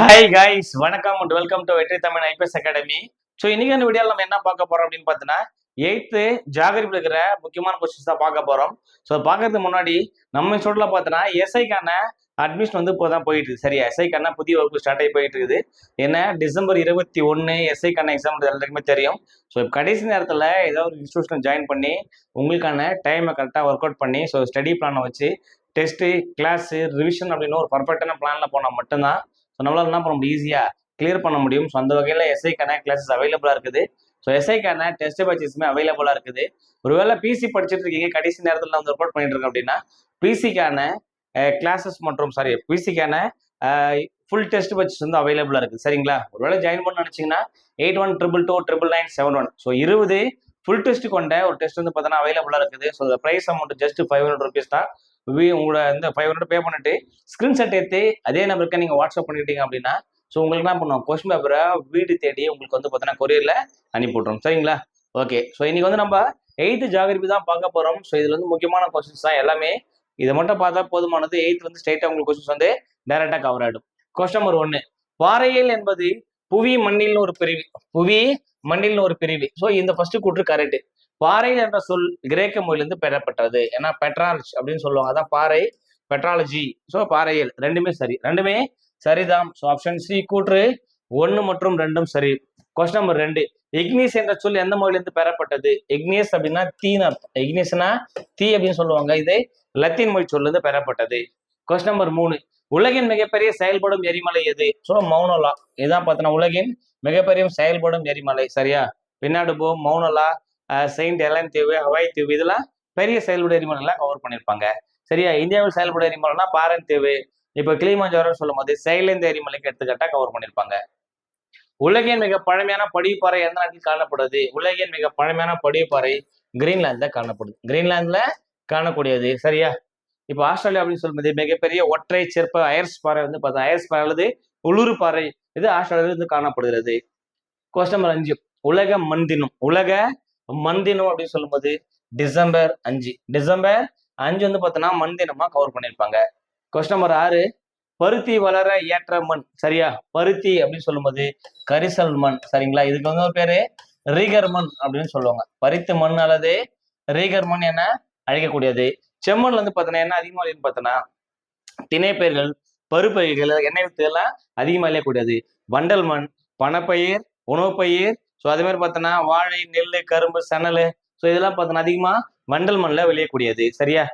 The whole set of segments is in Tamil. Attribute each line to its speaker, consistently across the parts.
Speaker 1: ஹாய் கைஸ் வணக்கம் and welcome to Vetri Tamil IPS academy so இன்னைக்கான வீடியோவில் நம்ம என்ன பார்க்க போறோம் அப்படின்னு பார்த்தீங்கன்னா எயித்து ஜாகிரிப்பில் இருக்கிற முக்கியமான கொஸ்டின்ஸ் தான் பார்க்க போறோம். ஸோ பார்க்கறதுக்கு முன்னாடி நம்ம சொல்ல பார்த்தோன்னா எஸ்ஐக்கான அட்மிஷன் வந்து இப்போ தான் போயிட்டு இருக்கு. சரியா? எஸ்ஐக்கான புதிய வகுப்பு ஸ்டார்ட் ஆகி போயிட்டு இருக்குது. என்ன? டிசம்பர் இருபத்தி ஒன்று எஸ்ஐக்கான எக்ஸாம் எல்லாருக்குமே தெரியும். ஸோ கடைசி நேரத்தில் ஏதோ ஒரு இன்ஸ்டியூஷன் ஜாயின் பண்ணி உங்களுக்கான டைமை கரெக்டாக ஒர்க் அவுட் பண்ணி ஸோ ஸ்டடி பிளானை வச்சு டெஸ்ட்டு கிளாஸு ரிவிஷன் அப்படின்னு ஒரு பர்ஃபெக்டான பிளானில் போனால் மட்டும்தான் ஸோ நம்மளால என்ன பண்ண முடியும்? ஈஸியாக கிளியர் பண்ண முடியும். ஸோ அந்த வகையில் எஸ்ஐக்கான கிளாஸஸ் அவைலபிளாக இருக்குது. ஸோ எஸ்ஐக்கான டெஸ்ட் பேச்சஸுமே அவைலபிளாக இருக்குது. ஒருவேளை பிசி படிச்சுட்டு இருக்கீங்க கடைசி நேரத்தில் நான் வந்து ரிப்போர்ட் பண்ணிட்டு இருக்கேன் அப்படின்னா பிசிக்கான கிளாஸஸ் மற்றும் சாரி பிசிக்கான ஃபுல் டெஸ்ட் பேச்சஸ் வந்து அவைலபிளாக இருக்குது. சரிங்களா? ஒருவேளை ஜாயின் பண்ண நினச்சிங்கன்னா eight one triple two triple nine seven one so இருபது ஃபுல் டெஸ்ட் கொண்ட ஒரு டெஸ்ட் வந்து பார்த்தோன்னா அவைலபிளாக இருக்குது. So price amount just five hundred rupees தான். உங்களோட இந்த ஃபைவ் ஹண்ட்ரட் பே பண்ணிட்டு ஸ்க்ரீன்ஷாட் எடுத்து அதே நம்பருக்கு நீங்கள் வாட்ஸ்அப் பண்ணிட்டீங்க அப்படின்னா ஸோ உங்களுக்கு என்ன பண்ணுவோம்? கொஸ்டின் பேப்பரை வீடு தேடி உங்களுக்கு வந்து பார்த்தீங்கன்னா கொரியரில் அனுப்பி விட்றோம் சரிங்களா? ஓகே ஸோ இன்றைக்கி வந்து நம்ம எயித்து ஜாகிரபி தான் பார்க்க போகிறோம் ஸோ இதில் வந்து முக்கியமான கொஸ்டின்ஸ் தான் எல்லாமே. இதை மட்டும் பார்த்தா போதுமானது. எயித்து வந்து ஸ்ட்ரைட்டாக உங்களுக்கு கொஸ்டின்ஸ் வந்து டைரெக்டாக கவர் ஆகிடும். கொஸ்டின் நம்பர் ஒன்று பாறையில் என்பது புவி மண்ணில்னு ஒரு பிரிவு. புவி மண்ணில்னு ஒரு பிரிவு. ஸோ இந்த ஃபர்ஸ்ட் கூற்று கரெக்ட் பாறை என்ற சொல் கிரேக்க மொழியிலிருந்து பெறப்பட்டது. ஏன்னா பெட்ரால்ஜ் அப்படின்னு சொல்லுவாங்க. அதான் பாறை பெட்ராலஜி ஸோ பாறையல் ரெண்டுமே சரி. ரெண்டுமே சரிதான் ஸோ ஆப்ஷன் சி கூற்று ஒன்று மற்றும் ரெண்டும் சரி. கொஸ்டின் நம்பர் ரெண்டு. இக்னிஸ் என்ற சொல் எந்த மொழியிலிருந்து பெறப்பட்டது? இக்னியஸ் அப்படின்னா தீன்னு அர்த்தம். இக்னிஸ்னா தீ அப்படின்னு சொல்லுவாங்க. இது லத்தீன் மொழி சொல்லிருந்து பெறப்பட்டது. கொஸ்டின் நம்பர் மூணு. உலகின் மிகப்பெரிய செயல்படும் எரிமலை எது? So Mauna Loa. இதுதான் பார்த்தோன்னா உலகின் மிகப்பெரிய செயல்படும் எரிமலை. சரியா? பின்னாடி போ மௌனலா. செயின்ட் எலன் தீவு ஹவாய் தீவு இதெல்லாம் பெரிய செயல்பட எரிமலைலாம் கவர் பண்ணியிருப்பாங்க. சரியா? இந்தியாவில் செயல்பட எரிமலைனா பாரன் தீவு. இப்போ கிளிமஞ்சோரம் சொல்லும் போது சைலேந்து எரிமலைக்கு எடுத்துக்கிட்டா கவர் பண்ணியிருப்பாங்க. உலகின் மிக பழமையான படிப்பாறை எந்த நாட்டில் காணப்படுது? உலகின் மிக பழமையான படிப்பாறை கிரீன்லாந்துல காணப்படுது. கிரீன்லாந்துல காணக்கூடியது. சரியா? இப்போ ஆஸ்திரேலியா அப்படின்னு சொல்லும்போது மிகப்பெரிய ஒற்றை சிற்ப அயர்ஸ் பாறை வந்து பார்த்தா அயர்ஸ் பாறை அல்லது உளுரு பாறை இது ஆஸ்திரேலியாவில் இருந்து காணப்படுகிறது. கொஸ்டின் நம்பர் அஞ்சு. உலக மண்தினம் உலக மண்தினம் அப்படின்னு சொல்லும்போது டிசம்பர் அஞ்சு. டிசம்பர் அஞ்சு வந்து பார்த்தோன்னா மண்தினமா கவர் பண்ணியிருப்பாங்க கொஸ்டின் நம்பர் ஆறு பருத்தி வளர ஏற்ற மண் சரியா? பருத்தி அப்படின்னு சொல்லும்போது கரிசல் மண் சரிங்களா? இதுக்கு வந்து ஒரு பேரு ரீகர் மண் அப்படின்னு சொல்லுவாங்க. பருத்தி மண் அல்லது ரீகர் மண் என அழைக்கக்கூடியது. செம்மண்ல வந்து பார்த்தோன்னா என்ன அதிகமாக பார்த்தோன்னா திணைப்பயிர்கள் பருப்பயிர்கள் எண்ணெய் வித்துகள்லாம் அதிகமாக இல்லையக்கூடியது வண்டல் மண் பணப்பயிர் உணவுப்பயிர் ஸோ அதே மாதிரி பார்த்தோன்னா வாழை நெல் கரும்பு சணல் ஸோ இதெல்லாம் பார்த்தோன்னா அதிகமாக வண்டல் மண்ணில் விளையக்கூடியது. சரியா?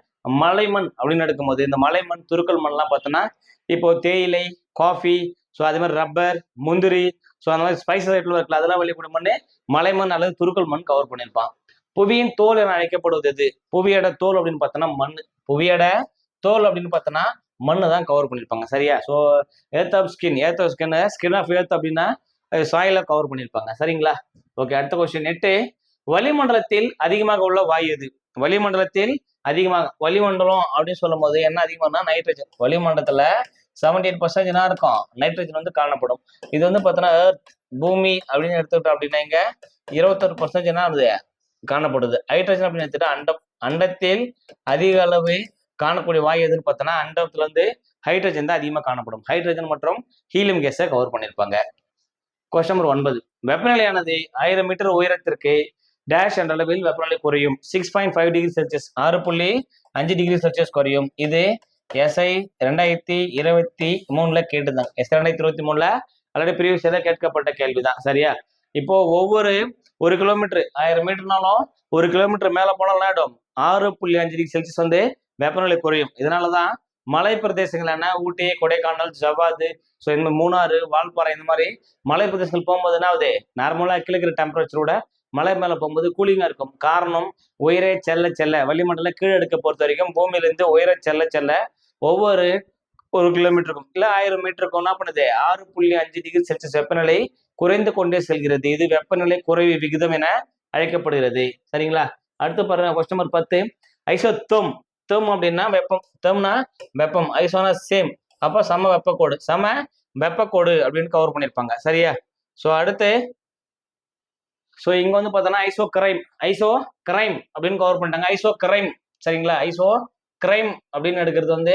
Speaker 1: மலை மண் அப்படின்னு எடுக்கும்போது இந்த மலை மண் துருக்கல் மண்லாம் பார்த்தோன்னா இப்போ தேயிலை காஃபி ஸோ அதே மாதிரி ரப்பர் முந்திரி ஸோ அந்த மாதிரி ஸ்பைசஸ் ஐட்டம் இருக்குல்ல அதெல்லாம் விளையக்கூடிய மண்ணே மலை மண் அல்லது துருக்கல் மண் கவர் பண்ணியிருப்பான். புவியின் தோல் என அழைக்கப்படுவது எது? புவியோட தோல் அப்படின்னு பார்த்தோன்னா மண். புவியோட தோல் அப்படின்னு பார்த்தோன்னா மண்ணு தான் கவர் பண்ணியிருப்பாங்க. சரியா? So earth of skin earth of skin skin of earth அப்படின்னா சாயில கவர் பண்ணியிருப்பாங்க. சரிங்களா? ஓகே அடுத்த கொஸ்டின் எட்டு வளிமண்டலத்தில் அதிகமாக உள்ள வாயு இது வளிமண்டலத்தில் அதிகமாக வளிமண்டலம் அப்படின்னு சொல்லும் போது என்ன அதிகமானா நைட்ரஜன் வளிமண்டலத்துல செவன்டி எயிட் பர்சன்டேஜ் இருக்கும்? நைட்ரஜன் வந்து காணப்படும். இது வந்து பார்த்தோன்னா எர்த் பூமி அப்படின்னு எடுத்துக்கிட்டோம் அப்படின்னா இங்க இருபத்தொரு பர்சன்டேஜ் என்ன ஆகுது? காணப்படுது. ஹைட்ரஜன் அப்படின்னு எடுத்துட்டா அண்டம் அண்டத்தில் அதிக அளவு காணக்கூடிய வாயு எதுன்னு பார்த்தோன்னா அண்டத்துல இருந்து ஹைட்ரஜன் தான் அதிகமாக காணப்படும். ஹைட்ரஜன் மற்றும் ஹீலியம் கேஸை கவர் பண்ணியிருப்பாங்க. கொஸ்டின் நம்பர் ஒன்பது. வெப்பநிலையானது ஆயிரம் மீட்டர் உயரத்திற்கு டேஷ் என்ற அளவில் வெப்பநிலை குறையும். Six point five degree Celsius ஆறு புள்ளி அஞ்சு டிகிரி செல்சியஸ் குறையும். இது எஸ்ஐ ரெண்டாயிரத்தி இருபத்தி மூணுல கேட்டுதான். எஸ் ரெண்டாயிரத்தி இருபத்தி மூணுல ஆல்ரெடி ப்ரீவியஸ் இயர்ல கேட்கப்பட்ட கேள்விதான். சரியா? இப்போ ஒவ்வொரு ஒரு கிலோமீட்டர் ஆயிரம் மீட்டர்னாலும் ஒரு கிலோமீட்டர் மேல போனாலும் ஆயிடும்? ஆறு புள்ளி அஞ்சு டிகிரி செல்சியஸ் வந்து வெப்பநிலை குறையும். இதனாலதான் மலை பிரதேசங்களான ஊட்டி கொடைக்கானல் ஜவாது ஸோ இந்த மூணாறு வால்பாறை இந்த மாதிரி மலை பிரதேசங்கள் போகும்போது என்ன ஆகுது? நார்மலாக கிழக்கிற டெம்பரேச்சரோட மலை மேலே போகும்போது கூலிங்காக இருக்கும். காரணம் உயரே செல்ல செல்ல வளிமண்டல கீழே எடுக்க பொறுத்த வரைக்கும் பூமியிலேருந்து உயர செல்ல செல்ல ஒவ்வொரு ஒரு கிலோமீட்டருக்கும் இல்லை ஆயிரம் மீட்டருக்கும் என்ன பண்ணுது? ஆறு புள்ளி அஞ்சு டிகிரி செல்சியஸ் வெப்பநிலை குறைந்து கொண்டே செல்கிறது. இது வெப்பநிலை குறைவு விகிதம் என அழைக்கப்படுகிறது. சரிங்களா? அடுத்து பாருங்க கொஸ்டின் நம்பர் பத்து. ஐசோ தெம் அப்படின்னா வெப்பம். தெம்னா வெப்பம். ஐசோனா சேம் அப்போ சம வெப்பக்கோடு. சம வெப்பக்கோடு அப்படின்னு கவர் பண்ணியிருப்பாங்க சரியா? ஸோ அடுத்து ஸோ இங்க வந்து பார்த்தோன்னா ஐசோ கிரைம் ஐசோ கிரைம் அப்படின்னு கவர் பண்ணிட்டாங்க. ஐசோ கிரைம் சரிங்களா? ஐசோ கிரைம் அப்படின்னு எடுக்கிறது வந்து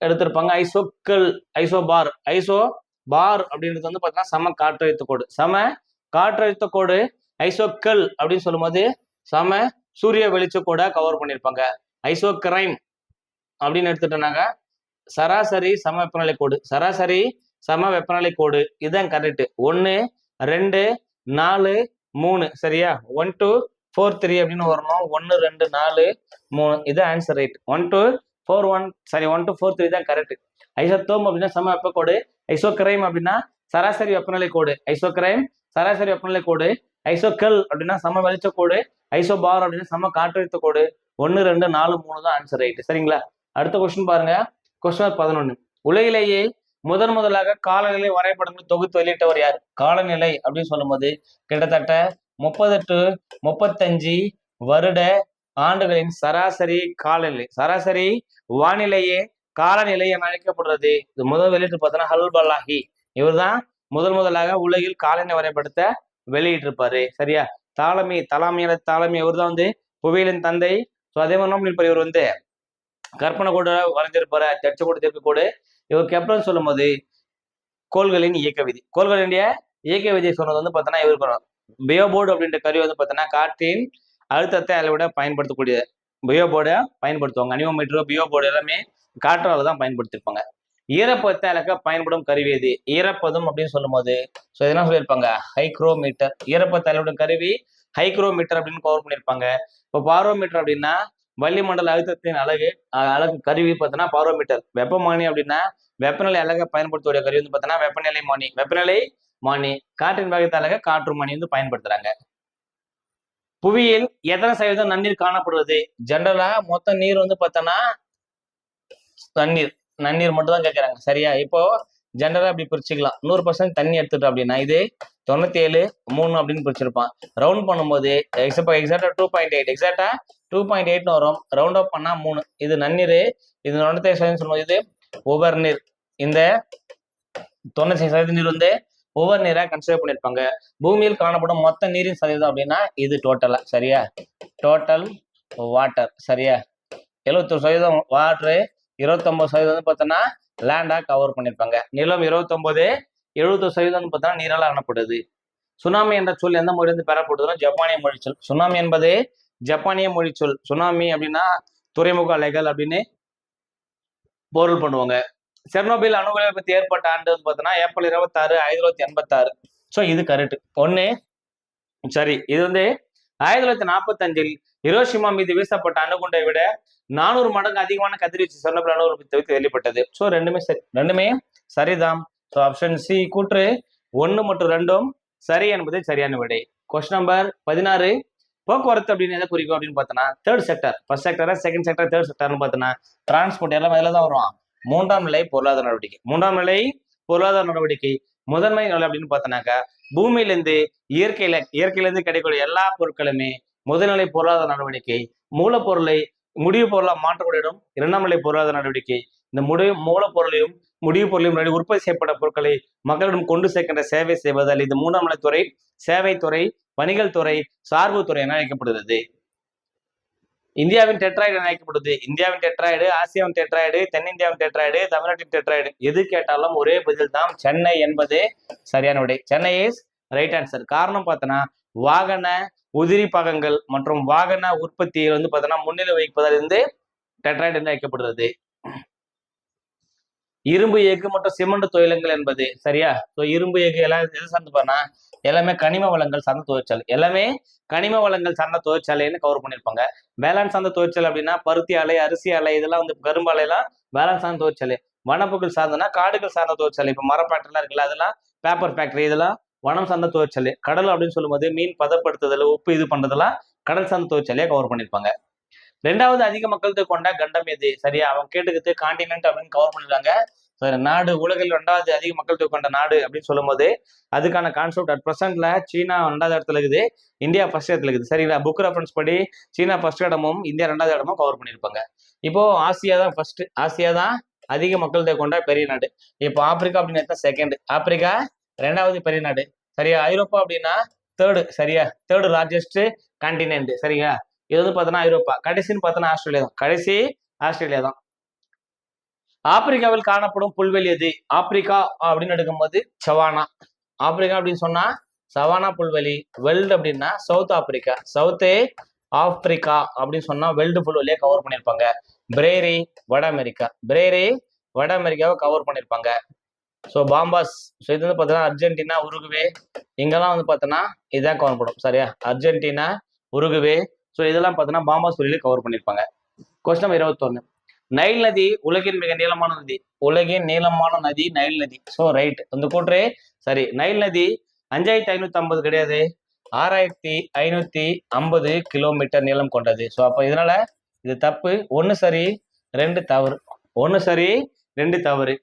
Speaker 1: எடுத்திருப்பாங்க. ஐசோக்கள் ஐசோ பார் ஐசோ பார் அப்படின்றது வந்து பார்த்தீங்கன்னா சம காற்றழுத்த கோடு. சம காற்றழுத்த கோடு ஐசோக்கல் அப்படின்னு சொல்லும்போது சம சூரிய வெளிச்ச கூட கவர் பண்ணியிருப்பாங்க ஐசோக்ரைம் அப்படின்னு எடுத்துட்டோம்னாங்க சராசரி சம வெப்பநிலை கோடு. சராசரி சம வெப்பநிலை கோடு. இதுதான் கரெக்ட் ஒன்று ரெண்டு நாலு மூணு. சரியா? ஒன் டூ ஃபோர் த்ரீ அப்படின்னு வரணும். ஒன்று ரெண்டு நாலு மூணு. இது answer right one two four one sorry one two four three தான் கரெக்ட் ஐசத்தோம் அப்படின்னா சம வெப்ப கோடு. ஐசோக்ரைம் அப்படின்னா சராசரி வெப்பநிலை கோடு. ஐசோக்ரைம் சராசரி வெப்பநிலை கோடு. ஐசோக்கல் அப்படின்னா சம வெளிச்ச கோடு. ஐசோபார் அப்படின்னா சம காற்றழுத்த கோடு. ஒன்று ரெண்டு நாலு மூணு தான் ஆன்சர் ரைட்டு சரிங்களா? அடுத்த கொஸ்டின் பாருங்க. கொஸ்டின் பதினொன்று உலகிலேயே முதன் முதலாக காலநிலை வரைபடங்கள் தொகுத்து வெளியிட்டவர் யார்? காலநிலை அப்படின்னு சொல்லும்போது கிட்டத்தட்ட முப்பது டு முப்பத்தஞ்சு வருட ஆண்டுகளின் சராசரி காலநிலை சராசரி வானிலையே காலநிலை என அழைக்கப்படுறது. இது முதல் வெளியிட்டு பார்த்தோன்னா ஹல் பல்லாஹி இவர்தான் முதல் முதலாக உலகில் காலநிலை வரைபடத்தை வெளியிட்டிருப்பாரு. சரியா? தாலமி தலாமியான தாலமி இவர் தான் வந்து புவியிலின் தந்தை ஸோ அதே மாதிரி என்ன பண்ணிருப்பாரு இவர் வந்து கற்பனை கூட வரைஞ்சிருப்பாரு அச்ச கூட திருப்பி கூட இவர் கெப்லன் சொல்லும்போது கோள்களின் இயக்க விதி. கோள்களினுடைய இயக்க விதியை சொன்னது வந்து பார்த்தோன்னா இவருக்கு பியோபோர்டு அப்படின்ற கருவி வந்து பார்த்தோன்னா காற்றின் அழுத்தத்தை அளவிட பயன்படுத்தக்கூடிய பியோபோர்டை பயன்படுத்துவாங்க. அனிமோமீட்டரோ பியோபோர்டு எல்லாமே காற்றால் தான் பயன்படுத்திருப்பாங்க. ஈரப்பதத்தை அளக்க பயன்படும் கருவி இது ஈரப்பதம் அப்படின்னு சொல்லும் போது ஸோ இதெல்லாம் சொல்லியிருப்பாங்க. ஹைக்ரோமீட்டர் ஈரப்பத்தை அளவிடும் கருவி ஹைக்ரோமீட்டர் அப்படின்னு கவர் பண்ணியிருப்பாங்க இப்போ பாரோமீட்டர் அப்படின்னா வளிமண்டல அழுத்தத்தின் அழகு அழகு கருவி பார்த்தோன்னா பாரோமீட்டர் வெப்பமானி அப்படின்னா வெப்பநிலை அழக பயன்படுத்தக்கூடிய கருவி வந்து பார்த்தோன்னா வெப்பநிலை மானி. வெப்பநிலை மானி. காற்றின் வேகத்தை அழக காற்று மானி வந்து பயன்படுத்துறாங்க. புவியில் எத்தனை சதவீதம் நன்னீர் காணப்படுவது? ஜென்ரலா மொத்த நீர் வந்து பார்த்தோன்னா தண்ணீர். நன்னீர் மட்டும் தான் கேட்குறாங்க சரியா? இப்போ ஜென்ரலா அப்படி பிரிச்சுக்கலாம். நூறு பர்சன்ட் தண்ணி எடுத்துட்டோம் அப்படின்னா இது தொண்ணூத்தி ஏழு மூணு அப்படின்னு பிடிச்சிருப்பான் ரவுண்ட் பண்ணும்போது இப்போ exactly two point eight exactly two point எயிட்னு வரும். ரவுண்ட் அப் பண்ணா மூணு. இது நன்னீர். இது தொண்ணூத்தி ஏழு சதவீதம் சொல்லும்போது இது ஒவ்வொரு நீர். இந்த தொண்ணூத்தி சதவீத நீர் வந்து ஒவ்வொரு நீரா கன்சிடர் பண்ணியிருப்பாங்க பூமியில் காணப்படும் மொத்த நீரின் சதவீதம் அப்படின்னா இது டோட்டலா சரியா? டோட்டல் வாட்டர் சரியா? எழுபத்தொரு சதவீதம் வாட்ரு இருபத்தொன்பது சதவீதம் வந்து பார்த்தோன்னா லேண்டாக கவர் பண்ணியிருப்பாங்க நிலம் இருபத்தொம்போது எழுபது சதவீதம் பார்த்தா நீரால் ஆனப்படுது சுனாமி என்ற சொல் எந்த மொழியிலிருந்து பெறப்படுதுன்னா ஜப்பானிய மொழி சொல். சுனாமி என்பது ஜப்பானிய மொழி சொல். சுனாமி அப்படின்னா துறைமுக அலைகள் அப்படின்னு பொருள் பண்ணுவாங்க. செர்னோபில் அணு விபத்து ஏற்பட்ட ஆண்டு வந்து பார்த்தோன்னா ஏப்ரல் இருபத்தாறு ஆயிரத்தி தொள்ளாயிரத்தி எண்பத்தாறு. ஸோ இது கரெக்ட் ஒன்று சரி இது வந்து ஆயிரத்தி தொள்ளாயிரத்தி நாற்பத்தஞ்சில் ஹிரோஷிமா மீது வீசப்பட்ட அணுகுண்டை விட நானூறு மடங்கு அதிகமான கதிர்வீச்சு செர்னோபில் அணுகுலை தவிர்த்து வெளிப்பட்டது. ஸோ ரெண்டுமே சரி ரெண்டுமே சரிதான். ஸோ ஆப்ஷன் சி கூற்று. ஒன்று மற்றும் ரெண்டும் சரி என்பது சரியான விடை. கொஸ்டின் நம்பர் பதினாறு. போக்குவரத்து அப்படின்னு எதை குறிக்கும் அப்படின்னு பார்த்தோன்னா தேர்ட் செக்டர் ஃபர்ஸ்ட் செக்டரா செகண்ட் செக்டர் தேர்ட் செக்டர்னு பார்த்தோன்னா டிரான்ஸ்போர்ட் எல்லாம் அதில் தான் வரும். மூன்றாம் நிலை பொருளாதார நடவடிக்கை. மூன்றாம் நிலை பொருளாதார நடவடிக்கை. முதன்மை நிலை அப்படின்னு பார்த்தோன்னாக்கா பூமியிலேருந்து இயற்கையில இயற்கையிலேருந்து கிடைக்கக்கூடிய எல்லா பொருட்களுமே முதல்நிலை பொருளாதார நடவடிக்கை. மூலப்பொருளை முடிவு பொருளாக மாற்றக்கூடிய இடம் இரண்டாம் நிலை பொருளாதார நடவடிக்கை. இந்த முடிவு மூலப்பொருளையும் முடிவு பொருளையும் முன்னாடி உற்பத்தி செய்யப்பட்ட பொருட்களை மக்களிடம் கொண்டு சேர்க்கின்ற சேவை செய்வதால் இது மூணாம் நிலைத்துறை சேவைத்துறை வணிகல் துறை சார்பு துறை என அழைக்கப்படுகிறது. இந்தியாவின் டெட்ராய்டு என அழைக்கப்படுது. இந்தியாவின் டெட்ராய்டு ஆசியாவின் டெட்ராய்டு தென்னிந்தியாவின் டெட்ராய்டு தமிழ்நாட்டின் டெட்ராய்டு. எது கேட்டாலும் ஒரே பதில் தான் சென்னை என்பது சரியான விடை. சென்னை இஸ் ரைட் ஆன்சர் காரணம் பார்த்தோன்னா வாகன உதிரி பாகங்கள் மற்றும் வாகன உற்பத்தியை வந்து பார்த்தோன்னா முன்னிலை வகிப்பதில் இருந்து டெட்ராய்டு என்று அழைக்கப்படுகிறது. இரும்பு எஃகு மற்றும் சிமெண்ட் தொழிலங்கள் என்பது சரியா? ஸோ இரும்பு எஃகு எல்லாம் எது சார்ந்து பண்ணா எல்லாமே கனிம வளங்கள் சார்ந்த தொழிற்சாலை. எல்லாமே கனிம வளங்கள் சார்ந்த தொழிற்சாலைன்னு கவர் பண்ணியிருப்பாங்க வேளாண் சார்ந்த தொழிற்சாலை அப்படின்னா பருத்தி ஆலை அரிசி ஆலை இதெல்லாம் வந்து கரும்பு ஆலையெல்லாம் வேளாண் சார்ந்த தொழிற்சாலை. வனப்புகள் சார்ந்தனா காடுகள் சார்ந்த தொழிற்சாலை. இப்போ மர ஃபேக்டரிலாம் இருக்குல்ல அதெல்லாம் பேப்பர் ஃபேக்டரி இதெல்லாம் வனம் சார்ந்த தொழிற்சாலை. கடல் அப்படின்னு சொல்லும்போது மீன் பதப்படுத்துதல் உப்பு இது பண்ணுறதெல்லாம் கடல் சார்ந்த தொழிற்சாலையை கவர் பண்ணியிருப்பாங்க ரெண்டாவது அதிக மக்கள் கொண்ட கண்டம் எது? சரியா? அவங்க கேட்டுக்கிட்டு காண்டினென்ட் அப்படின்னு கவர் பண்ணிருக்காங்க. நாடு உலகில் ரெண்டாவது அதிக மக்கள் தொகை கொண்ட நாடு அப்படின்னு சொல்லும்போது அதுக்கான கான்செப்ட் அட் ப்ரெசென்ட்ல சீனா ரெண்டாவது இடத்துல இருக்குது. இந்தியா ஃபர்ஸ்ட் இடத்துல இருக்குது. சரிங்களா? புக் ரெஃபரன்ஸ் படி சீனா ஃபர்ஸ்ட் இடமும் இந்தியா ரெண்டாவது இடமும் கவர் பண்ணியிருப்பாங்க. இப்போ ஆசியா தான் ஃபர்ஸ்ட் ஆசியா தான் அதிக மக்கள் தொகை கொண்ட பெரிய நாடு. இப்போ ஆப்பிரிக்கா அப்படின்னு செகண்ட் ஆப்பிரிக்கா ரெண்டாவது பெரிய நாடு. சரியா? ஐரோப்பா அப்படின்னா தேர்டு சரியா? தேர்டு லார்ஜஸ்ட் கான்டினென்ட் சரியா இது வந்து பார்த்தோன்னா ஐரோப்பா. கடைசின்னு பார்த்தோன்னா ஆஸ்திரேலியா தான். கடைசி ஆஸ்திரேலியா தான். ஆப்பிரிக்காவில் காணப்படும் புல்வெளி எது? ஆப்பிரிக்கா அப்படின்னு எடுக்கும்போது சவானா. ஆப்பிரிக்கா அப்படின்னு சொன்னா சவானா புல்வெளி வெல்டு அப்படின்னா சவுத் ஆப்பிரிக்கா. சவுத்தே ஆப்பிரிக்கா அப்படின்னு சொன்னா வெல்டு புல்வெளியை கவர் பண்ணியிருப்பாங்க. பிரேரி வட அமெரிக்கா. பிரேரி வட அமெரிக்காவை கவர் பண்ணியிருப்பாங்க. So pampas. ஸோ இது வந்து பார்த்தீங்கன்னா அர்ஜென்டினா உருகுவே. இங்கெல்லாம் வந்து பார்த்தோன்னா இதான் கவர் பண்ணும் சரியா? அர்ஜென்டினா உருகுவே ஸோ இதெல்லாம் பார்த்தீங்கன்னா பாமா வெளியில கவர் பண்ணியிருப்பாங்க கொஸ்டின் நம்பர் இருபத்தொன்னு. நைல் நதி உலகின் மிக நீளமான நதி. உலகின் நீளமான நதி நைல் நதி. ஸோ ரைட் இந்த கூற்று சரி நைல் நதி அஞ்சாயிரத்தி ஐநூத்தி ஐம்பது கிடையாது. ஆறாயிரத்தி ஐநூத்தி ஐம்பது கிலோமீட்டர் நீளம் கொண்டது. ஸோ அப்போ இதனால இது தப்பு. ஒன்று சரி ரெண்டு தவறு. ஒன்று சரி ரெண்டு தவறு.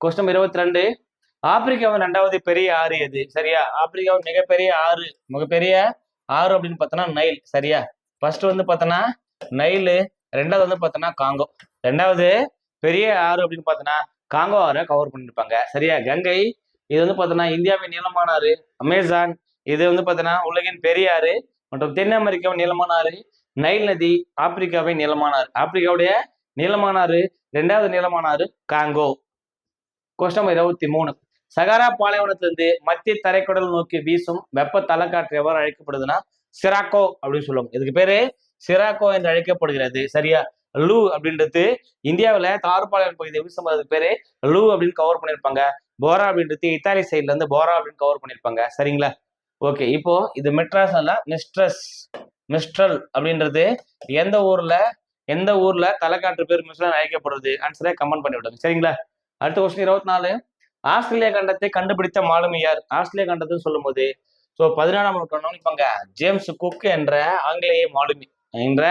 Speaker 1: கொஸ்டின் இருபத்தி ரெண்டு ஆப்பிரிக்காவின் ரெண்டாவது பெரிய ஆறு எது? சரியா? ஆப்பிரிக்காவின் மிகப்பெரிய ஆறு. மிகப்பெரிய ஆறு அப்படின்னு பார்த்தோன்னா நைல். சரியா? ஃபர்ஸ்ட் வந்து பார்த்தோன்னா நைலு ரெண்டாவது வந்து பார்த்தோன்னா காங்கோ ரெண்டாவது பெரிய ஆறு அப்படின்னு பார்த்தோன்னா காங்கோ ஆறை கவர் பண்ணியிருப்பாங்க சரியா? கங்கை இது வந்து பார்த்தோன்னா இந்தியாவின் நீளமான ஆறு. அமேசான் இது வந்து பார்த்தோன்னா உலகின் பெரிய ஆறு. மற்றும் தென் அமெரிக்காவின் நீளமான ஆறு. நைல் நதி ஆப்பிரிக்காவின் நீளமான ஆறு. ஆப்பிரிக்காவுடைய நீளமான ஆறு ரெண்டாவது நீளமான ஆறு காங்கோ கொஸ்டம் இருபத்தி மூணு. சகாரா பாலைவனத்திலிருந்து மத்திய தரைக்கடல் நோக்கி வீசும் வெப்ப தலைக்காற்று எவ்வாறு அழைக்கப்படுதுன்னா சிராக்கோ அப்படின்னு சொல்லுவாங்க. இதுக்கு பேரு சிராக்கோ என்று அழைக்கப்படுகிறது. சரியா? லூ அப்படின்றது இந்தியாவுல தாறுபாளையம் பகுதி எப்படி வீசும் பேரு லூ அப்படின்னு கவர் பண்ணியிருப்பாங்க போரா அப்படின்றது இத்தாலி சைட்ல இருந்து போரா அப்படின்னு கவர் பண்ணியிருப்பாங்க சரிங்களா? ஓகே இப்போ இது மெட்ராஸ் அல்ல மிஸ்ட்ரஸ் மிஸ்ட்ரல் அப்படின்றது எந்த ஊர்ல எந்த ஊர்ல தலைக்காற்று பேர் மிஸ்ட்ரல் அழைக்கப்படுறது ஆன்சரை கமெண்ட் பண்ணி விடுங்க. சரிங்களா? அடுத்த கொஸ்டின் இருபத்தி நாலு. ஆஸ்திரேலியா கண்டத்தை கண்டுபிடித்த மாலுமி யார் ஆஸ்திரேலியா கண்டத்தை சொல்லும்போது ஸோ பதினாறாம் நூற்றாண்டு நினைப்பாங்க ஜேம்ஸ் குக் என்ற ஆங்கிலேய மாலுமி என்ற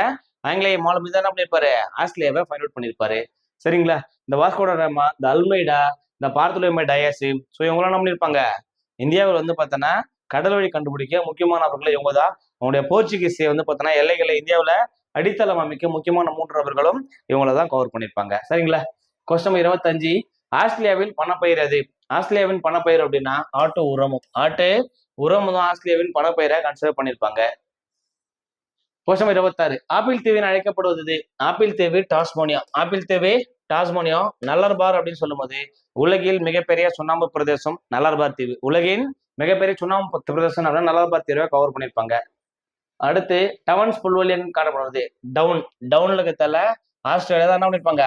Speaker 1: ஆங்கிலேய மாலுமி தான் என்ன பண்ணியிருப்பாரு ஆஸ்திரேலியாவை ஃபைண்ட் அவுட் பண்ணியிருப்பாரு சரிங்களா? இந்த வாஸ்கோட ரேமா இந்த அல்மைடா இந்த பார்த்தோலோமே டயாசி ஸோ இவங்களாம் என்ன பண்ணியிருப்பாங்க இந்தியாவில் வந்து பார்த்தோன்னா கடல் வழி கண்டுபிடிக்க முக்கியமான நபர்கள் இவங்க தான் அவங்களுடைய போர்ச்சுகீஸை வந்து பார்த்தோன்னா எல்லைகளை இந்தியாவில் அடித்தளம் அமைக்க முக்கியமான மூன்று நபர்களும் இவங்கள தான் கவர் பண்ணியிருப்பாங்க சரிங்களா கொஸ்டம் இருபத்தஞ்சு. ஆஸ்திரேலியாவில் பணப்பயிர் அது ஆஸ்திரேலியாவின் பணப்பயிர் அப்படின்னா ஆட்டு உரமும். ஆட்டு உரமும் தான் ஆஸ்திரேலியாவின் பணப்பெயரை கன்சிடர் பண்ணியிருப்பாங்க. கோஷம் இருபத்தாறு. ஆப்பிள் தீவின் அழைக்கப்படுவது ஆப்பிள் தீவு டாஸ்மோனியா. ஆப்பிள் தீவு டாஸ்மோனியா நல்லர்பார் அப்படின்னு சொல்லும்போது உலகில் மிகப்பெரிய சுண்ணாம்பு பிரதேசம் நல்லர்பார் தீவு. உலகின் மிகப்பெரிய சுண்ணாம்பு பிரதேசம் அப்படின்னா நல்லர்பார் தீவை கவர் பண்ணியிருப்பாங்க. அடுத்து டவன்ஸ் புல்வெளி காணப்படுவது? டவுன். டவுன்ல இருக்கத்தால ஆஸ்திரேலியா தான் என்ன பண்ணிருப்பாங்க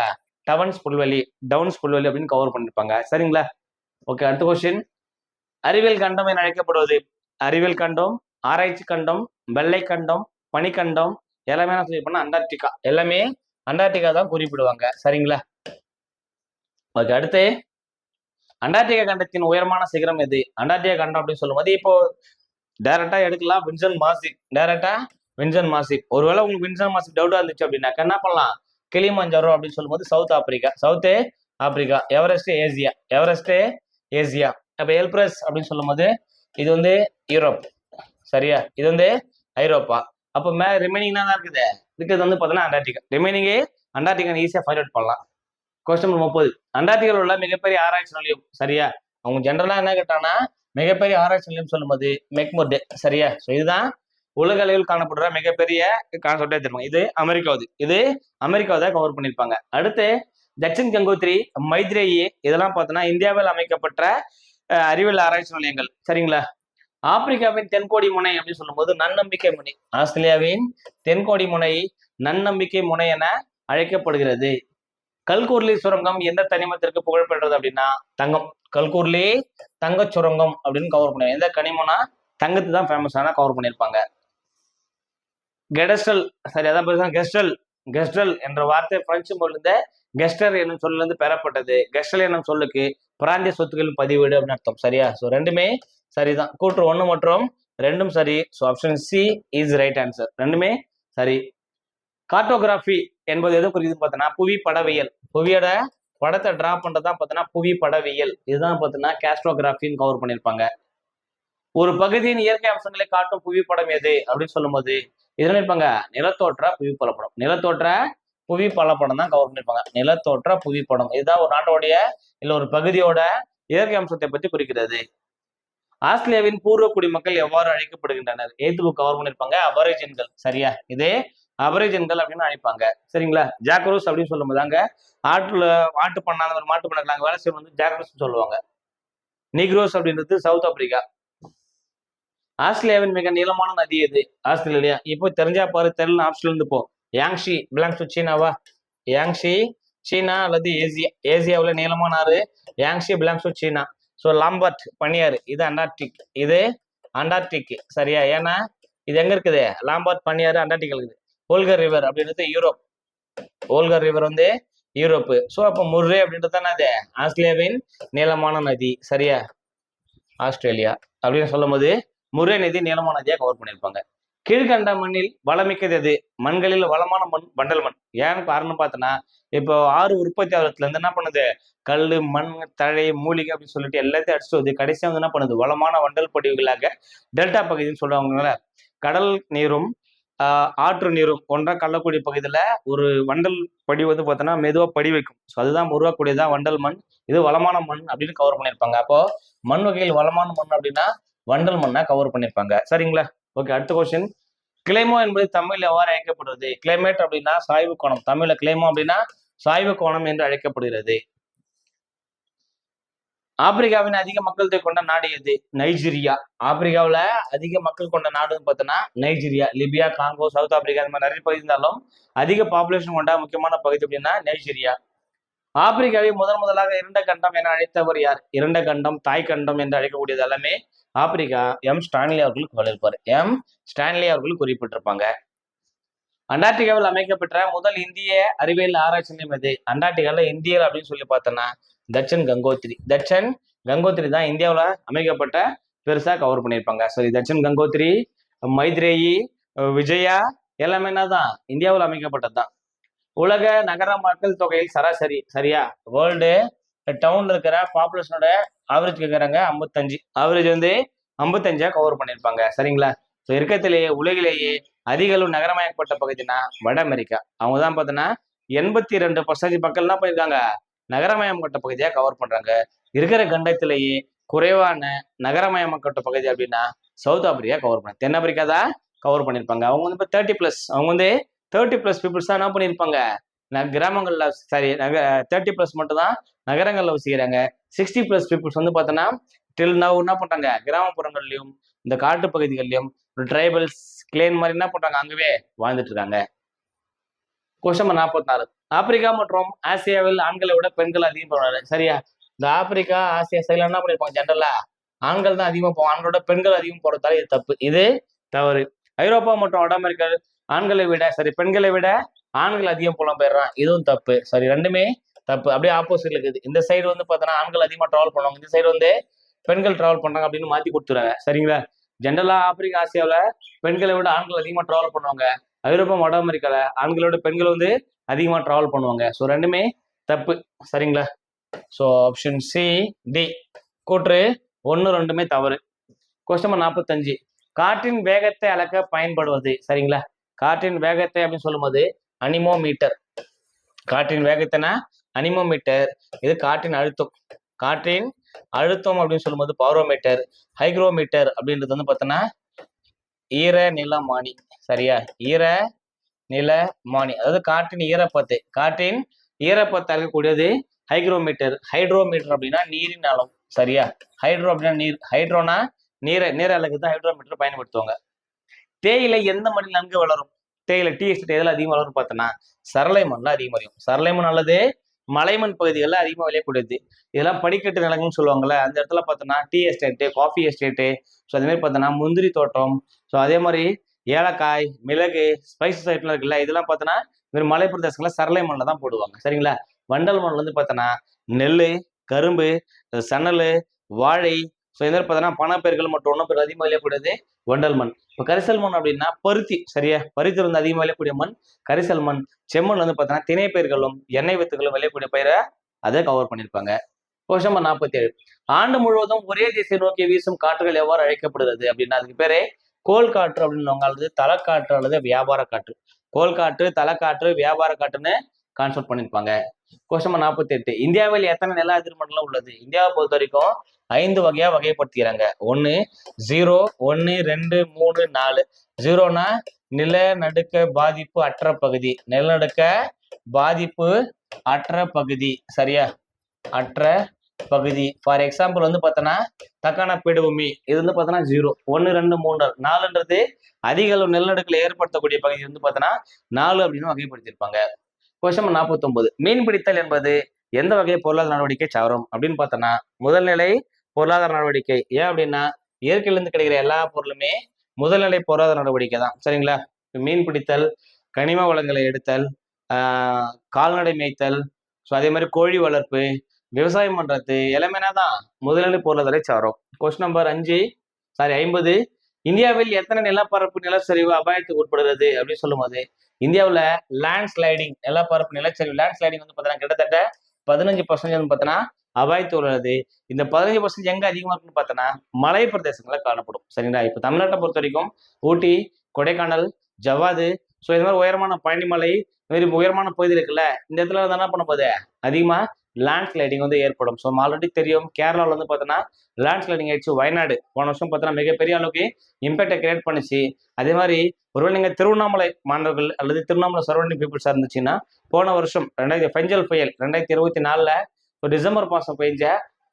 Speaker 1: டவன்ஸ் புல்வெளி டவுன்ஸ் புல்வெளி அப்படின்னு கவர் பண்ணிருப்பாங்க சரிங்களா? ஓகே அடுத்த கொஸ்டின் அறிவியல் கண்டம் என அழைக்கப்படுவது அறிவியல் கண்டம் ஆராய்ச்சி கண்டம் வெள்ளை கண்டம் பனிக்கண்டம் எல்லாமே நான் சொல்லி அண்டார்டிகா. எல்லாமே அண்டார்டிகா தான் குறிப்பிடுவாங்க. சரிங்களா? ஓகே அடுத்து அண்டார்டிகா கண்டத்தின் உயரமான சிகரம் எது? அண்டார்டிகா கண்டம் அப்படின்னு சொல்லும்போது இப்போ டைரக்டா எடுக்கலாம். Vinson Massif. டைரக்டா வின்சன் மாசிக். ஒருவேளை உங்களுக்கு வின்சன் மாசிக் டவுட்டா இருந்துச்சு அப்படின்னாக்கா என்ன பண்ணலாம்? கிளிமஞ்சரோ அப்படின்னு சொல்லும்போது South Africa. South Africa. Everest Asia Everest Asia அப்போ எல்பிரஸ் அப்படின்னு சொல்லும்போது இது வந்து யூரோப் சரியா? இது வந்து ஐரோப்பா. அப்போ மே ரிமைனிங் தான் இருக்குது? இருக்கிறது வந்து பார்த்தீங்கன்னா அண்டார்டிகா ரிமைனிங்கே அண்டார்டிகா ஈஸியாக ஃபைண்ட் அவுட் பண்ணலாம். கொஸ்டின் நம்பர் முப்பது. அண்டார்டிகாவில் உள்ள மிகப்பெரிய ஆராய்ச்சி நிலையம் சரியா? அவங்க ஜென்ரலாக என்ன கேட்டாங்கன்னா மிகப்பெரிய ஆராய்ச்சி நிலையம் சொல்லும்போது மெக்முர்டே சரியா? ஸோ இதுதான் உலக அளவில் காணப்படுற மிகப்பெரிய கான்செப்டே தெரியும்? இது அமெரிக்காவது. இது அமெரிக்காவை தான் கவர் பண்ணியிருப்பாங்க. அடுத்து தட்சின் கங்கோத்ரி மைத்ரேயி இதெல்லாம் பார்த்தோன்னா இந்தியாவில் அமைக்கப்பட்ட அறிவியல் ஆராய்ச்சி நிலையங்கள். சரிங்களா? ஆப்பிரிக்காவின் தென்கோடி முனை அப்படின்னு சொல்லும்போது நன்னம்பிக்கை முனை. ஆஸ்திரேலியாவின் தென்கோடி முனை நன்னம்பிக்கை முனை என அழைக்கப்படுகிறது. கல்கூர்லி சுரங்கம் எந்த தனிமத்திற்கு புகழ்பெற்றது அப்படின்னா தங்கம். கல்கூர்லி தங்கச் சுரங்கம் அப்படின்னு கவர் பண்ணுவாங்க எந்த கனிமம்னா தங்கத்து தான் ஃபேமஸான கவர் பண்ணியிருப்பாங்க. கெடஸ்டல் சரி அதான் பேசுறேன். கெஸ்டல் கெஸ்டல் என்ற வார்த்தை பிரெஞ்சு மொழிந்த கெஸ்டர் என்னும் சொல்லிலிருந்து பெறப்பட்டது. கெஸ்டல் என்னும் சொல்லுக்கு பிராந்திய சொத்துக்கள் பதிவீடு அப்படின்னு அர்த்தம். சரியா? ஸோ ரெண்டுமே சரிதான். கூற்று ஒன்று மற்றும் ரெண்டும் சரி. So option C is right answer ரெண்டுமே சரி. கார்டோகிராஃபி என்பது எது குறிக்குது பார்த்தோன்னா புவி படவியல் புவியோட படத்தை டிரா பண்றது தான் பார்த்தோன்னா புவி படவியல் இதுதான் பார்த்தோன்னா கேஸ்ட்ரோகிராஃபின்னு கவர் பண்ணியிருப்பாங்க. ஒரு பகுதியின் இயற்கை அம்சங்களை காட்டும் புவிப்படம் எது? அப்படின்னு சொல்லும்போது இது இருப்பாங்க? நிலத்தோற்ற புவிப்பலப்படம் நிலத்தோற்ற புவி பலப்படம் தான் கவர் பண்ணிருப்பாங்க. நிலத்தோற்ற புவிப்படம். இதுதான் ஒரு நாட்டோடைய இல்ல ஒரு பகுதியோட இயற்கை அம்சத்தை பற்றி குறிக்கிறது. ஆஸ்திரேலியாவின் பூர்வ குடிமக்கள் எவ்வாறு அழைக்கப்படுகின்றனர்? எய்த் புக் கவர் பண்ணிருப்பாங்க. அபரேஜன்கள் சரியா? இதே அபரேஜன்கள் அப்படின்னு அழைப்பாங்க. சரிங்களா? ஜாக்ரோஸ் அப்படின்னு சொல்லும்போது அங்க ஆட்டுல மாட்டு பண்ணாத ஒரு மாட்டு பண்ணாங்க வேலை செய்யணும் வந்து ஜாக்ரூஸ் சொல்லுவாங்க. நீக்ரோஸ் அப்படின்றது சவுத் ஆப்பிரிக்கா ஆஸ்திரேலியாவின் மிக நீளமான நதி எது? ஆஸ்திரேலியா. இப்போ தெரிஞ்சா பாரு தெரியல ஆப்ஷன்ல இருந்து போ. யாங்ஷி பிலாங்ஸ் டு சீனாவா யாங்ஷி சீனா அல்லது ஏசியா ஏசியாவில் நீளமான ஆறு. Yangtze belongs to China so Lambert பனியாறு இது அண்டார்டிக் இது அண்டார்டிக் சரியா? ஏன்னா இது எங்க இருக்குது? லாம்பர்ட் பனியாறு அண்டார்டிக் இருக்குது. ஓல்கர் ரிவர் அப்படின்றது யூரோப் ஓல்கர் ரிவர் வந்து யூரோப்பு ஸோ அப்போ முர்ரே அப்படின்றது தானே அது ஆஸ்திரேலியாவின் நீளமான நதி. சரியா? ஆஸ்திரேலியா அப்படின்னு சொல்லும்போது முர்ரே நதி நீளமான நதியாக கவர் பண்ணியிருப்பாங்க. கீழ்கண்ட மண்ணில் வளமிக்கது எது? மண்களில் வளமான மண் வண்டல் மண். ஏன்னு காரணம் பார்த்தோன்னா இப்போ ஆறு உற்பத்தி ஆகிறதுல இருந்து என்ன பண்ணுது? கல் மண் தழை மூலிகை அப்படின்னு சொல்லிட்டு எல்லாத்தையும் அடிச்சுட்டு வந்து கடைசியாக வந்து என்ன பண்ணுது? வளமான வண்டல் படிவுகளாக டெல்டா பகுதின்னு சொல்லுவாங்கல்ல. கடல் நீரும் ஆஹ், ஆற்று நீரும் ஒன்றா கள்ளக்கூடிய பகுதியில் ஒரு வண்டல் படி வந்து பார்த்தோன்னா மெதுவாக படி வைக்கும். ஸோ அதுதான் உருவாக்கூடியதான் வண்டல் மண். இது வளமான மண் அப்படின்னு கவர் பண்ணியிருப்பாங்க. அப்போ மண் வகையில் வளமான மண் அப்படின்னா வண்டல் மண்ணா கவர் பண்ணியிருப்பாங்க. சரிங்களா? ஓகே அடுத்த கொஸ்டின் கிளைமோ என்பது தமிழில் எவ்வாறு அழைக்கப்படுகிறது? கிளைமேட் அப்படின்னா சாய்வு கோணம். தமிழில் கிளைமோ அப்படின்னா சாய்வு கோணம் என்று அழைக்கப்படுகிறது. ஆப்பிரிக்காவின் அதிக மக்கள் தொகை கொண்ட நாடு எது? நைஜீரியா. ஆப்பிரிக்காவில் அதிக மக்கள் கொண்ட நாடுன்னு பார்த்தோன்னா Nigeria Libya Congo South Africa இந்த மாதிரி நிறைய பகுதி இருந்தாலும் அதிக பாப்புலேஷன் கொண்ட முக்கியமான பகுதி அப்படின்னா நைஜீரியா. ஆப்பிரிக்காவை முதன் முதலாக இரண்ட கண்டம் என அழைத்தவர் யார்? இரண்ட கண்டம் தாய் கண்டம் என்று அழைக்கக்கூடியது எல்லாமே ஆப்பிரிக்கா எம் ஸ்டான்லி அவர்கள் வளர்ப்பார் எம் ஸ்டான்லி அவர்கள் குறிப்பிட்டிருப்பாங்க. அண்டார்டிகாவில் அமைக்கப்பட்ட முதல் இந்திய அறிவியல் ஆராய்ச்சி நிலையம் எது? அண்டார்டிகாவில் இந்தியர் அப்படின்னு சொல்லி பார்த்தோன்னா தட்சன் கங்கோத்ரி. தட்சன் கங்கோத்ரி தான் இந்தியாவில் அமைக்கப்பட்ட பெருசா கவர் பண்ணியிருப்பாங்க. சரி தட்சன் கங்கோத்ரி மைத்ரேயி விஜயா எல்லாமே என்னதான்? இந்தியாவில் அமைக்கப்பட்டது தான் உலக நகர மக்கள் தொகையில் சராசரி சரியா? வேர்ல்டு டவுன்ல இருக்கிற பாப்புலேஷனோட ஆவரேஜ் கேட்குறாங்க ஐம்பத்தஞ்சு. ஆவரேஜ் வந்து ஐம்பத்தஞ்சா கவர் பண்ணியிருப்பாங்க சரிங்களா? ஸோ இருக்கத்திலேயே உலகிலேயே அதிக அளவு நகரமயக்கப்பட்ட பகுதினா வட அமெரிக்கா. அவங்க தான் பார்த்தோன்னா எண்பத்தி ரெண்டு பர்சன்டேஜ் மக்கள் போயிருக்காங்க. பண்ணியிருக்காங்க நகரமயமாக்கப்பட்ட பகுதியாக கவர் பண்றாங்க. இருக்கிற கண்டத்திலேயே குறைவான நகரமயமாக்கப்பட்ட பகுதி அப்படின்னா சவுத் ஆப்பிரிக்கா கவர் பண்ண தென்னாப்பிரிக்கா தான் கவர் பண்ணியிருப்பாங்க அவங்க வந்து இப்போ தேர்ட்டி ப்ளஸ் அவங்க வந்து தேர்ட்டி ப்ளஸ் பீப்புள்ஸ் தான் என்ன பண்ணியிருப்பாங்க ந- கிராமங்கள்ல சாரி நக தேர்ட்டி ப்ளஸ் மட்டும் தான் நகரங்களில் வசிக்கிறாங்க. சிக்ஸ்டி ப்ளஸ் பீப்புள்ஸ் வந்து பார்த்தோன்னா டில் நவ் என்ன பண்ணுறாங்க கிராமப்புறங்கள்லயும் இந்த காட்டு பகுதிகள்லயும் ட்ரைபல்ஸ் கிளேன் மாதிரி என்ன பண்ணுறாங்க அங்கவே வாழ்ந்துட்டு இருக்காங்க. கொஸ்டம்பர் நாற்பத்தி நாலு ஆப்பிரிக்கா மற்றும் ஆசியாவில் ஆண்களை விட பெண்கள் அதிகம் போறாங்க சரியா? இந்த ஆப்பிரிக்கா ஆசியா சைடுல என்ன பண்ணிருப்பாங்க? ஜென்ரலா ஆண்கள் தான் அதிகமா போவாங்க. ஆண்களோட பெண்கள் அதிகம் போறதால இது தப்பு. இது தவறு. ஐரோப்பா மற்றும் வட அமெரிக்கா ஆண்களை விட சரி பெண்களை விட ஆண்கள் அதிகம் புலம் போயிடுறான் இதுவும் தப்பு. சரி ரெண்டுமே தப்பு. அப்படியே ஆப்போசிட்ல இருக்குது. இந்த சைடு வந்து பார்த்தோன்னா ஆண்கள் அதிகமாக ட்ராவல் பண்ணுவாங்க. இந்த சைடு வந்து பெண்கள் ட்ராவல் பண்ணுறாங்க அப்படின்னு மாத்தி கொடுத்துறாங்க. சரிங்களா? ஜென்ரலா ஆப்பிரிக்கா ஆசியாவில் பெண்களை விட ஆண்கள் அதிகமாக ட்ராவல் பண்ணுவாங்க. ஐரோப்பா வட அமெரிக்காவில் ஆண்களோட பெண்கள் வந்து அதிகமாக ட்ராவல் பண்ணுவாங்க. ஸோ ரெண்டுமே தப்பு. சரிங்களா? ஸோ ஆப்ஷன் சி டி கூற்று ஒன்று ரெண்டுமே தவறு. கொஸ்டின் நாற்பத்தஞ்சு. காற்றின் வேகத்தை அளக்க பயன்படுவது. சரிங்களா? காற்றின் வேகத்தை அப்படின்னு சொல்லும்போது அனிமோமீட்டர். காற்றின் வேகத்தைனா அனிமோமீட்டர் இது காற்றின் அழுத்தம். காற்றின் அழுத்தம் அப்படின்னு சொல்லும்போது பவரோமீட்டர் ஹைக்ரோமீட்டர் அப்படின்றது வந்து பார்த்தோன்னா ஈர நிலமானி. சரியா? ஈர நிலமானி. அதாவது காற்றின் ஈரப்பத்து காற்றின் ஈரப்பத்தை அழகக்கூடியது ஹைக்ரோமீட்டர். ஹைட்ரோமீட்டர் அப்படின்னா நீரின் அளவு. சரியா? ஹைட்ரோ அப்படின்னா நீர் ஹைட்ரோனா நீரை நீர அளவுக்கு தான் ஹைட்ரோமீட்டர் பயன்படுத்துவாங்க. தேயிலை எந்த மண்ணில் நன்கு வளரும்? தேயிலை டீ எஸ்டேட் எதில் அதிகம் வளரும் பார்த்தோன்னா சரளை மண்ணில் அதிகம் வரும் சரளை மண் அல்லது மலைமண் பகுதிகளில் அதிகமாக விளையக்கூடியது. இதெல்லாம் படிக்கட்டு நிலங்கள்னு சொல்லுவாங்கல்ல அந்த இடத்துல பார்த்தோன்னா tea estate coffee estate so அதே மாதிரி பார்த்தோன்னா முந்திரி தோட்டம் ஸோ அதே மாதிரி ஏலக்காய் மிளகு ஸ்பைசஸ் ஐட்டம்லாம் இருக்குல்ல இதெல்லாம் பார்த்தோன்னா இந்த மலை பிரதேசங்களில் சரளை மண்ணில் தான் போடுவாங்க. சரிங்களா? வண்டல் மண்ணில் வந்து பார்த்தோன்னா நெல் கரும்பு சணல் வாழை ஸோ இந்த பார்த்தீங்கன்னா பணப்பயிர்கள் மற்றும் உணவுப்பயிர்கள் அதிகமாக விளையக்கூடியது வண்டல் மண் இப்போ கரிசல் மண் அப்படின்னா பருத்தி சரியா? பருத்தி வந்து அதிகமாக விளையக்கூடிய மண் கரிசல் மண் செம்மண் வந்து பார்த்தீங்கன்னா திணைப்பயிர்களும் எண்ணெய் வித்துகளும் விளையக்கூடிய பயிரை அதை கவர் பண்ணியிருப்பாங்க. கொஸ்டின் நாற்பத்தி ஏழு ஆண்டு முழுவதும் ஒரே திசை நோக்கி வீசும் காற்றுகள் எவ்வாறு அழைக்கப்படுகிறது அப்படின்னா அதுக்கு பேரே கோல் காற்று அப்படின்னுவாங்க அல்லது தலைக்காற்று அல்லது வியாபார காற்று. கோல் காற்று தலைக்காற்று வியாபார காற்றுன்னு கான்சல்ட் பண்ணியிருப்பாங்க. கொஸ்டின் நாற்பத்தி எட்டு இந்தியாவில் எத்தனை நில அதிர்மண்டலம் உள்ளது? இந்தியாவை பொறுத்த வரைக்கும் ஐந்து வகையா வகைப்படுத்திக்கிறாங்க. ஒன்று ஜீரோ ஒன்று ரெண்டு மூணு நாலு. ஜீரோனா நிலநடுக்க பாதிப்பு அற்ற பகுதி. நிலநடுக்க பாதிப்பு அற்ற பகுதி. சரியா? அற்ற பகுதி. ஃபார் எக்ஸாம்பிள் வந்து பார்த்தோன்னா தக்கான பீடபூமி. இது வந்து பார்த்தோன்னா ஜீரோ ஒன்று ரெண்டு மூணு நாலுன்றது அதிக அளவு நிலநடுக்கில் ஏற்படுத்தக்கூடிய பகுதி வந்து பார்த்தோன்னா நாலு அப்படின்னு வகைப்படுத்தியிருப்பாங்க. கொஸ்டின் நாற்பத்தொன்பது மீன் பிடித்தல் என்பது எந்த வகை பொருளாதார நடவடிக்கை சாரும் அப்படின்னு பார்த்தோன்னா முதல்நிலை பொருளாதார நடவடிக்கை. ஏன் அப்படின்னா இயற்கையிலிருந்து கிடைக்கிற எல்லா பொருளுமே முதல்நிலை பொருளாதார நடவடிக்கை தான். சரிங்களா? மீன் பிடித்தல் கனிம வளங்களை எடுத்தல் கால்நடை மேய்த்தல் ஸோ அதே மாதிரி கோழி வளர்ப்பு விவசாயம் பண்ணுறது எல்லாமே தான்? முதல்நிலை பொருளாதார சாரும். கொஸ்டின் நம்பர் அஞ்சு சாரி ஐம்பது. இந்தியாவில் எத்தனை நிலப்பரப்பு நிலச்சரிவு அபாயத்துக்கு உட்படுகிறது அப்படின்னு சொல்லும்போது இந்தியாவில் லேண்ட் ஸ்லைடிங் நிலப்பரப்பு நிலச்சரிவு லேண்ட் ஸ்லைடிங் வந்து பார்த்தீங்கன்னா கிட்டத்தட்ட பதினஞ்சு பர்சன்டேஜ் வந்து பார்த்தீங்கன்னா அபாயத்து உள்ளது இந்த பதினஞ்சு பர்சன்ட் எங்கே அதிகமாக இருக்குன்னு பார்த்தோன்னா மலை பிரதேசங்களில் காணப்படும். சரிங்களா? இப்போ தமிழ்நாட்டை பொறுத்த வரைக்கும் ஊட்டி கொடைக்கானல் ஜவ்வாது ஸோ இது மாதிரி உயரமான பழனிமலை இது மாதிரி உயரமான பகுதி இருக்குல்ல இந்த இடத்துல வந்து என்ன பண்ண போகுது? அதிகமாக லேண்ட் ஸ்லைடிங் வந்து ஏற்படும். ஸோ ஆல்ரெடி தெரியும் கேரளாவில் வந்து பார்த்தோன்னா லேண்ட் ஸ்லைடிங் ஆயிடுச்சு. வயநாடு போன வருஷம் பார்த்தோன்னா மிகப்பெரிய அளவுக்கு இம்பேக்டை கிரியேட் பண்ணுச்சு. அதே மாதிரி ஒருவேளை நீங்கள் திருவண்ணாமலை மாணவர்கள் அல்லது திருவண்ணாமலை சரௌண்டிங் பீப்புள்ஸாக இருந்துச்சுன்னா போன வருஷம் ரெண்டாயிரத்தி ஃபெஞ்சல் புயல் ரெண்டாயிரத்தி இருபத்தி நாலில் இப்போ டிசம்பர் மாதம் பெஞ்ச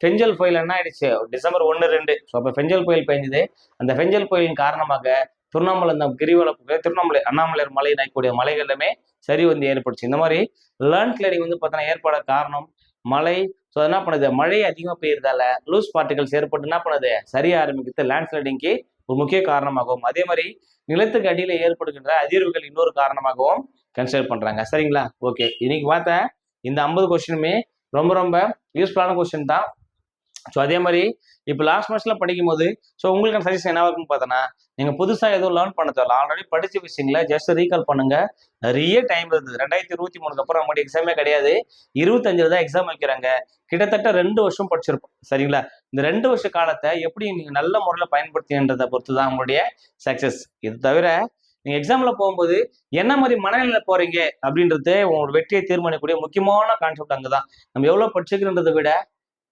Speaker 1: ஃபெஞ்சல் புயல் என்ன ஆயிடுச்சு? டிசம்பர் ஒன்று ரெண்டு. ஸோ அப்போ ஃபெஞ்சல் புயல் பெஞ்சது. அந்த ஃபெஞ்சல் புயலின் காரணமாக திருவண்ணாமலை இந்த கிரிவல திருவண்ணாமலை அண்ணாமலையர் மலை நாய்க்கூடிய மலைகளிலுமே சரி வந்து ஏற்பட்டுச்சு இந்த மாதிரி லேண்ட் கிளடிங் வந்து பார்த்தோன்னா ஏற்பட காரணம் மழை ஸோ என்ன பண்ணுது? மழை அதிகமாக பெய்யறதால லூஸ் பார்ட்டிகல்ஸ் ஏற்பட்டு என்ன பண்ணுது? சரியாக ஆரம்பிக்கிறது லேண்ட் ஸ்லைடிங்க்கு ஒரு முக்கிய காரணமாகவும் அதே மாதிரி நிலத்துக்கு அடியில் ஏற்படுகின்ற அதிர்வுகள் இன்னொரு காரணமாகவும் கன்சிடர் பண்ணுறாங்க சரிங்களா? ஓகே இன்னைக்கு பார்த்தேன் இந்த ஐம்பது கொஸ்டினுமே ரொம்ப ரொம்ப யூஸ்ஃபுல்லான கொஸ்டின் தான். ஸோ அதே மாதிரி இப்போ லாஸ்ட் மந்த்ஸில் படிக்கும் போது ஸோ உங்களுக்கு சஜஷன் என்ன இருக்குன்னு பார்த்தோன்னா நீங்கள் புதுசாக எதுவும் லேர்ன் பண்ண தேவை ஆல்ரெடி படிச்ச விஷயங்களை ஜஸ்ட் ரீகால் பண்ணுங்க. நிறைய டைம் இருந்தது. ரெண்டாயிரத்தி இருபத்தி மூணுக்கு அப்புறம் நம்மளுடைய எக்ஸாமே கிடையாது. இருபத்தஞ்சில் தான் எக்ஸாம் வைக்கிறாங்க. கிட்டத்தட்ட ரெண்டு வருஷம் படிச்சிருப்போம். சரிங்களா? இந்த ரெண்டு வருஷ காலத்தை எப்படி நீங்கள் நல்ல முறையில் பயன்படுத்தின்றதை பொறுத்து தான் உங்களுடைய சக்ஸஸ் இது தவிர நீங்கள் எக்ஸாமில் போகும்போது என்ன மாதிரி மனநிலையில் போகிறீங்க அப்படின்றது உங்களோட வெற்றியை தீர்மானிக்கக்கூடிய முக்கியமான கான்செப்ட் அங்கே தான் நம்ம எவ்வளோ படிச்சுக்கிறன்றதை விட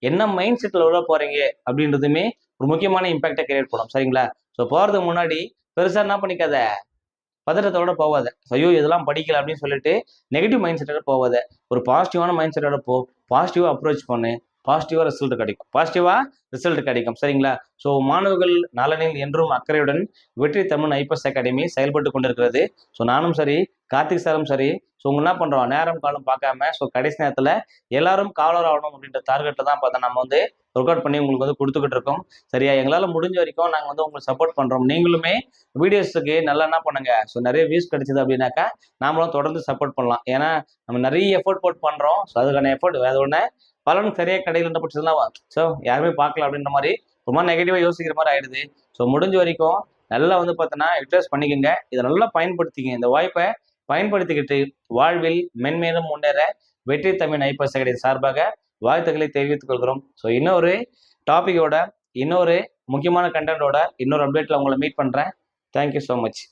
Speaker 1: என்ன மைண்ட் செட்டில் எவ்வளோ போகிறீங்க அப்படின்றதுமே ஒரு முக்கியமான இம்பாக்டை கிரியேட் பண்ணும். சரிங்களா? ஸோ போகிறதுக்கு முன்னாடி பெருசாக என்ன பண்ணிக்காத? பதட்டத்தோட போவாத ஐயோ இதெல்லாம் படிக்கல அப்படின்னு சொல்லிட்டு நெகட்டிவ் மைண்ட் செட்டோட போவாத ஒரு பாசிட்டிவான மைண்ட் செட்டோட போ. பாசிட்டிவாக அப்ரோச் பண்ணு. பாசிட்டிவாக ரிசல்ட் கிடைக்கும். பாசிட்டிவாக ரிசல்ட் கிடைக்கும். சரிங்களா? ஸோ மாணவர்கள் நலனில் என்றும் அக்கறையுடன் வெற்றி தமிழ் ஐபிஎஸ் அகாடமி செயல்பட்டு கொண்டிருக்கிறது. ஸோ நானும் சரி கார்த்திக் சாரும் சரி. ஸோ உங்க என்ன பண்ணுறோம் நேரம் காலம் பார்க்காம ஸோ கடைசி நேரத்தில் எல்லாரும் காவலர் ஆகணும் அப்படின்ற டார்கெட்டில் தான் பார்த்தா நம்ம வந்து ஒர்க் அவுட் பண்ணி உங்களுக்கு வந்து கொடுத்துக்கிட்டு இருக்கோம். சரியா? எங்களால் முடிஞ்ச வரைக்கும் நாங்கள் வந்து உங்களுக்கு சப்போர்ட் பண்ணுறோம் நீங்களுமே வீடியோஸுக்கு நல்லா என்ன பண்ணுங்க? ஸோ நிறைய வியூஸ் கிடைச்சிது அப்படின்னாக்கா நாமளும் தொடர்ந்து சப்போர்ட் பண்ணலாம். ஏன்னா நம்ம நிறைய எஃபோர்ட் போட்டு பண்ணுறோம் ஸோ அதுக்கான எஃபோர்ட் வேறு ஒன்று பலனும் சரியாக கிடையிலன்ற பட்சத்துலாம் ஸோ யாருமே பார்க்கல அப்படின்ற மாதிரி ரொம்ப நெகட்டிவாக யோசிக்கிற மாதிரி ஆயிடுது. ஸோ முடிஞ்ச வரைக்கும் நல்லா வந்து பார்த்தோன்னா யூட்டிலைஸ் பண்ணிக்கோங்க. இதை நல்லா பயன்படுத்திங்க இந்த வாய்ப்பை பயன்படுத்திக்கிட்டு வாழ்வில் மென்மேலும் முன்னேற வெற்றி தமிழ் ஐப்பர் சகடி சார்பாக வாழ்த்துக்களை தெரிவித்துக் கொள்கிறோம். ஸோ இன்னொரு டாப்பிக்கோட இன்னொரு முக்கியமான கண்டென்ட்டோட இன்னொரு அப்டேட்டில் உங்களை மீட் பண்ணுறேன் தேங்க்யூ ஸோ மச்